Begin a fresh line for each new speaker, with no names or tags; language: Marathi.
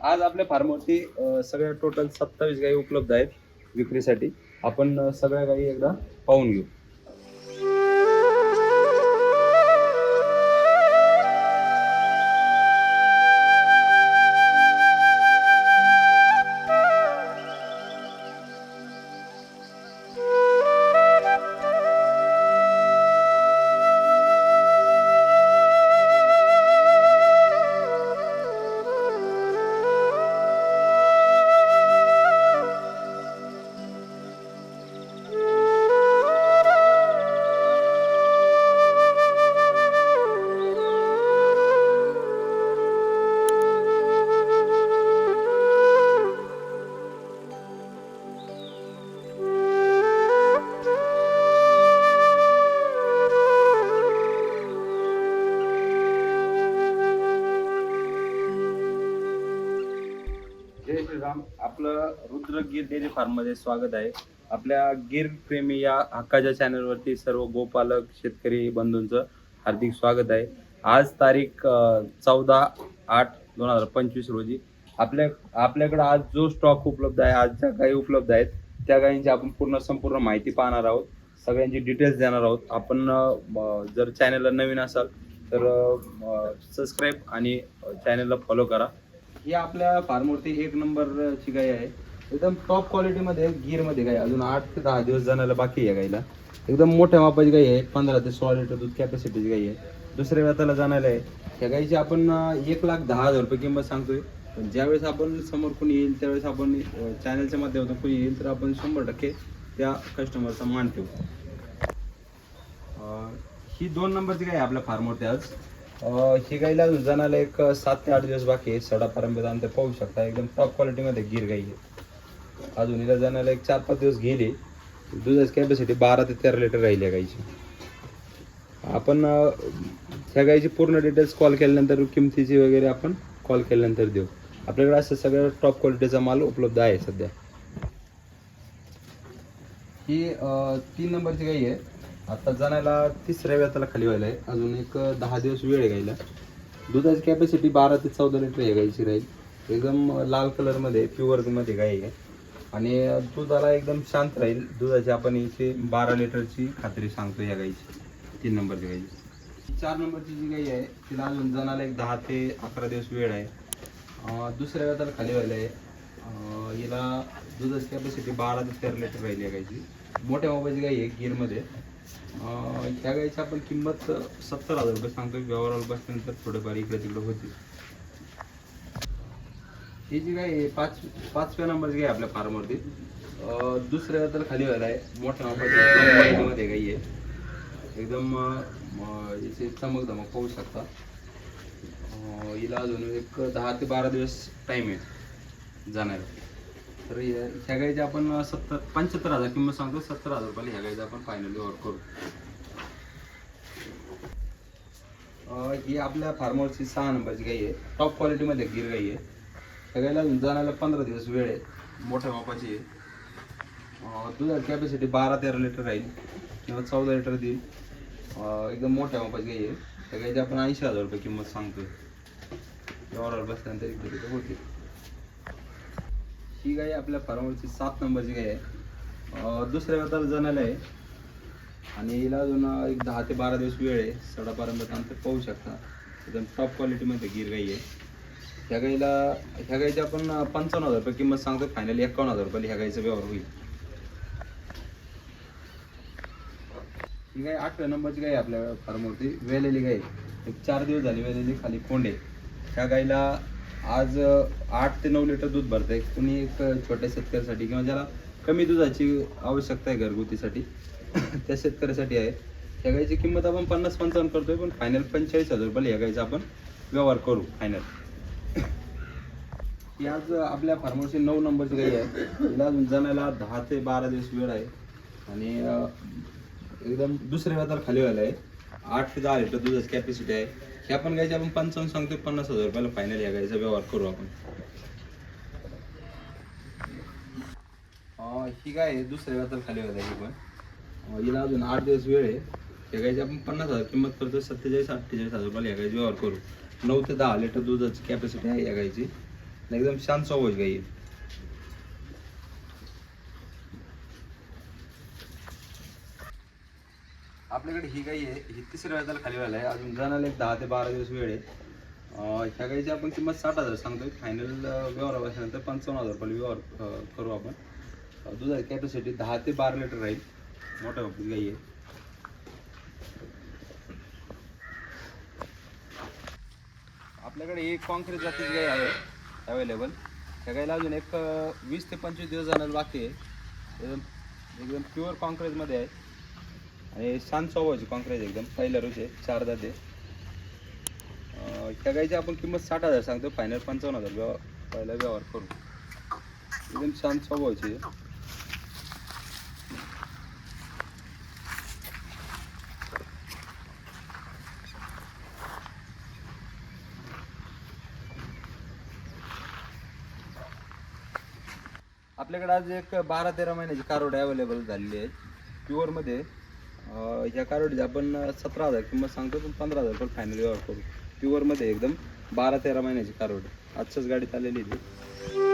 आज आपल्या फार्मवरती सगळ्या टोटल सत्तावीस गायी उपलब्ध आहेत विक्रीसाठी. आपण सगळ्या गायी एकदा पाहून घेऊ. आपलं रुद्र गिर डेअरी फार्ममध्ये स्वागत आहे. आपल्या गिर प्रेमी या हक्काच्या चॅनलवरती सर्व गोपालक शेतकरी बंधूंचं हार्दिक स्वागत आहे. आज तारीख चौदा आठ दोन हजार पंचवीस रोजी. आपल्या आपल्याकडे आज जो स्टॉक उपलब्ध आहे आज ज्या गायी उपलब्ध आहेत त्या गायींची आपण पूर्ण संपूर्ण माहिती पाहणार आहोत. सगळ्यांची डिटेल्स देणार आहोत. आपण जर चॅनलला नवीन असाल तर सबस्क्राईब आणि चॅनलला फॉलो करा. ही आपल्या फार्मवरती एक नंबरची गाय आहे. एकदम टॉप क्वालिटीमध्ये गिरमध्ये गाय. अजून आठ ते दहा दिवस जाण्याला बाकी आहे गायला. एकदम मोठ्या मापाची गाय आहे. पंधरा ते सोळा लिटर दूध कॅपॅसिटीची गाय आहे. दुसऱ्या व्यताला जाणायला आहे. त्या गायची आपण एक लाख दहा हजार रुपये किंमत सांगतोय. पण ज्यावेळेस आपण समोर कोणी येईल त्यावेळेस आपण चॅनलच्या माध्यमातून कोणी येईल तर आपण शंभर टक्के त्या कस्टमरचा मान ठेवू. ही दोन नंबरची गाय आहे आपल्या फार्मवरती आज. ही गाईला जणाला एक सात ते आठ दिवस बाकी आहे सडापर्यंत ते पाहू शकता. एकदम टॉप क्वालिटीमध्ये गिर गाई आहे अजून हिला जाण्याला एक चार पाच दिवस गेले. दुधाची कॅपॅसिटी बारा ते तेरा लिटर राहिली आहे गाईची. आपण ह्या गाईची पूर्ण डिटेल्स कॉल केल्यानंतर किमतीची वगैरे आपण कॉल केल्यानंतर देऊ. आपल्याकडे असं सगळ्या टॉप क्वालिटीचा माल उपलब्ध आहे सध्या. ही तीन नंबरची गाई आहे. आता जाण्याला तिसऱ्या वेळाला खाली व्हायला आहे. अजून एक दहा दिवस वेळ घ्यायला. दुधाची कॅपॅसिटी बारा ते चौदा लिटर हे गाईची राहील. एकदम लाल कलरमध्ये प्युअरमध्ये गाई आहे. आणि दुधाला एकदम शांत राहील. दुधाची आपण इथे बारा लिटरची खात्री सांगतो या गाईची. तीन नंबरची गाईची चार नंबरची जी गाई आहे तिला अजून जाण्याला एक दहा ते अकरा दिवस वेळ आहे. दुसऱ्या वेळाला खाली व्हायला आहे. हिला दुधाची कॅपॅसिटी बारा ते तेरा लिटर राहील या गाईची. मोठ्या मोबाईलची गाई आहे गिरमध्ये ह्या गाईची आपण किंमत सत्तर हजार रुपये सांगतो व्यवहाराला बसल्यानंतर थोडेफार इकडे तिकडे होती ही जी गाय पाच पाचव्या नंबरची गाय आपल्या फार्मवरती दुसऱ्या तर खाली व्हायला आहे. मोठ्या नंबरमध्ये गाई आहे. एकदम अं, चमक धमक पाहू शकता. हिला अजून एक दहा ते बारा दिवस टाइम आहे जाण्याला. तर ह्या गाईचे आपण सत्तर पंच्याहत्तर हजार किंमत सांगतो सत्तर हजार रुपयाला ह्या गाईचा आपण फायनली ऑर्डर करू. ही आपल्या फार्मरची सहा नंबरची गाई आहे. टॉप क्वालिटीमध्ये गिर गाई आहे. ह्या गाईला जाण्याला पंधरा दिवस वेळ आहे. मोठ्या बापाची आहे. दुधाची कॅपॅसिटी बारा तेरा लिटर राहील. किंवा चौदा लिटर देईल. एकदम मोठ्या बापाची गाई आहे. त्या गाईची आपण ऐंशी हजार रुपये किंमत सांगतो व्यवहारावर बसल्यानंतर इकडे होते ही गाय आपल्या फार्मवरची सात नंबरची गाय आहे. दुसऱ्या व्यताला जाण्याला आहे. आणि हिला अजून एक दहा ते बारा दिवस वेळ आहे. सडापर्यंत अंतर पाहू शकता. एकदम टॉप क्वालिटीमध्ये गिर गाई आहे. ह्या गाईला ह्या गाईची आपण पंचावन्न हजार रुपये किंमत सांगतो फायनली एकावन्न हजार रुपये ह्या गाईचा व्यवहार होईल. ही गाय आठव्या नंबरची गाय आहे आपल्या फार्मवरती. वेलेली गाय. एक चार दिवस झाली वेलेली खाली कोंडे ह्या गाईला आज आठ ते नऊ लिटर दूध भरतंय. कुणी एक छोट्या शेतकऱ्यासाठी किंवा ज्याला कमी दुधाची आवश्यकता आहे घरगुतीसाठी त्या शेतकऱ्यासाठी आहे. या गाईची किंमत आपण पन्नास पंचावन्न करतोय पण फायनल पंचेचाळीस हजार रुपयाला या गाईचा आपण व्यवहार करू फायनल ही आज आपल्या फार्मरची नऊ नंबरची गाई आहे. हिला जाण्याला दहा ते बारा दिवस वेळ आहे. आणि एकदम दुसऱ्या वेळाला खाली व्हायला आहे आठ ते दहा लिटर दुधाची कॅपॅसिटी आहे. ह्या पण गायची आपण पंचावन्न सांगतो पन्नास हजार रुपयाला फायनल ह्या गायचा व्यवहार करू आपण. ही गाय आहे दुसऱ्या वेळाला खाली व्हायला ही पण. हिला अजून आठ दिवस वेळ आहे. ह्या गायची आपण पन्नास हजार किंमत करतो सत्तेचाळीस अठ्ठेचाळीस हजार रुपयाला ह्या गायची व्यवहार करू. नऊ ते दहा लिटर दुधाची कॅपॅसिटी आहे या गायची एकदम शांत स्वभावाची गाई आपल्याकडे ही गाई आहे. ही तिसऱ्या वेळेला खाली व्हायला आहे. अजून जाणार एक दहा ते बारा दिवस वेळ आहे. अं, ह्या गाईची आपण किंमत साठ हजार सांगतोय. फायनल व्यवहार बसल्यानंतर पंचावन्न हजार रुपये व्यवहार अं, करू आपण. अं, दुधाची कॅपॅसिटी दहा ते बारा लिटर राहील. मोठ्या बाबतीत गाई आहे. आपल्याकडे एक कॉन्क्रीट जातीची गाई आहे. अवेलेबल त्या गायला अजून एक अं, वीस ते पंचवीस दिवस जाणार बाकी आहे. एकदम एकदम प्युअर कॉन्क्रीटमध्ये आहे. आणि शांत स्वभावाची कॉन्क्रेज एकदम. पहिल्या रोज आहे चार दाते त्या गायची आपण किंमत साठ हजार सांगतो. फायनल पंचावन्न हजार व्यवहार पहिला व्यवहार करू एकदम शांत स्वभावाची आहे. आपल्याकडे आज एक बारा तेरा महिन्याची कारोड अवेलेबल झालेली आहे. प्युअरमध्ये ह्या कारोडीची आपण सतरा हजार किंमत सांगतो पण पंधरा हजार पण फायनल व्यवहार करू. प्युअरमध्ये एकदम बारा तेरा महिन्याची कारोड आजच्याच गाडीत आलेली आहे ती.